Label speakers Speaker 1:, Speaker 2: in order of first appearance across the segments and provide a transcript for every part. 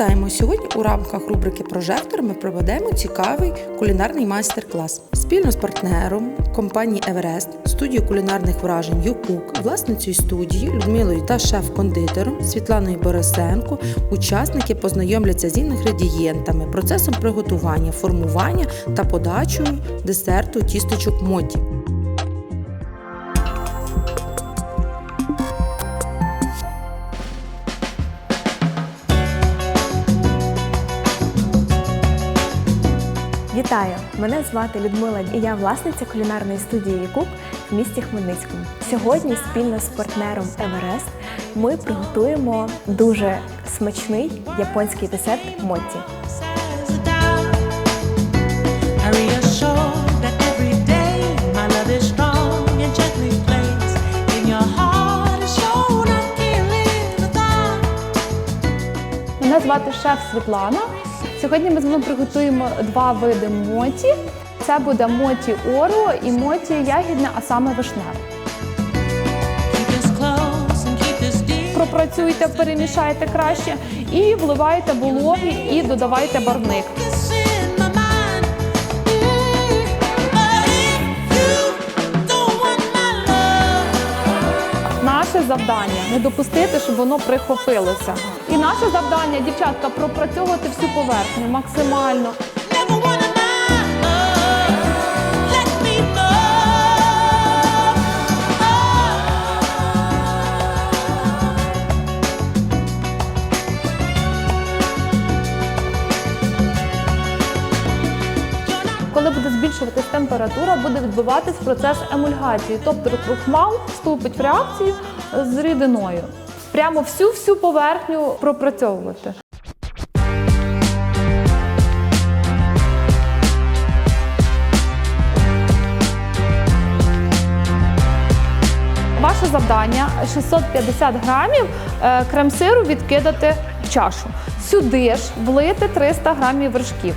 Speaker 1: Вітаємо! Сьогодні у рамках рубрики Прожектор ми проведемо цікавий кулінарний майстер-клас. Спільно з партнером компанії Еверест, студією кулінарних вражень Юкук, власницею студії Людмилою та шеф-кондитером Світланою Борисенко учасники познайомляться з інгредієнтами, процесом приготування, формування та подачею десерту тісточок моті.
Speaker 2: Вітаю! Мене звати Людмила і я власниця кулінарної студії Якук в місті Хмельницькому. Сьогодні спільно з партнером Еверест ми приготуємо дуже смачний японський десерт моті.
Speaker 3: Мене звати шеф Світлана. Сьогодні ми з вами приготуємо два види моті. Це буде моті оро і моті ягідне, а саме вишневе.
Speaker 4: Dear.
Speaker 3: Пропрацюйте, перемішайте краще і вливайте вологи і додавайте барвник.
Speaker 4: Mm. Love,
Speaker 3: Наше завдання не допустити, щоб воно прихопилося. І наше завдання, дівчатка, пропрацьовувати всю поверхню максимально. Коли буде збільшуватись температура, буде відбуватись процес емульгації, тобто крухмал вступить в реакцію з рідиною. Прямо всю-всю поверхню пропрацьовувати. Ваше завдання 650 грамів е, крем-сиру відкидати в чашу. Сюди ж влити 300 грамів вершків.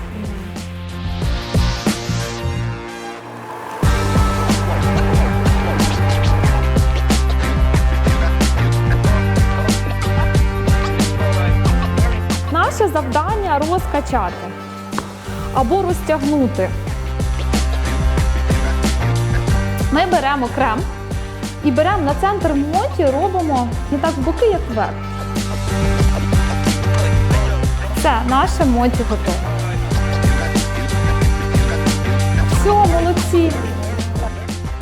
Speaker 3: Завдання розкачати або розтягнути. Ми беремо крем і беремо на центр моті, робимо не так в боки, як вверх. Все, наше моті готове. Все, молодці!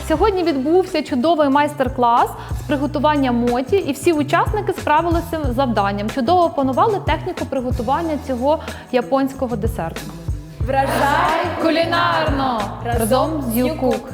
Speaker 3: Сьогодні відбувся чудовий майстер-клас приготування моті, і всі учасники справилися з завданням. Чудово опанували техніку приготування цього японського десерту. Вражай кулінарно разом з Юкук!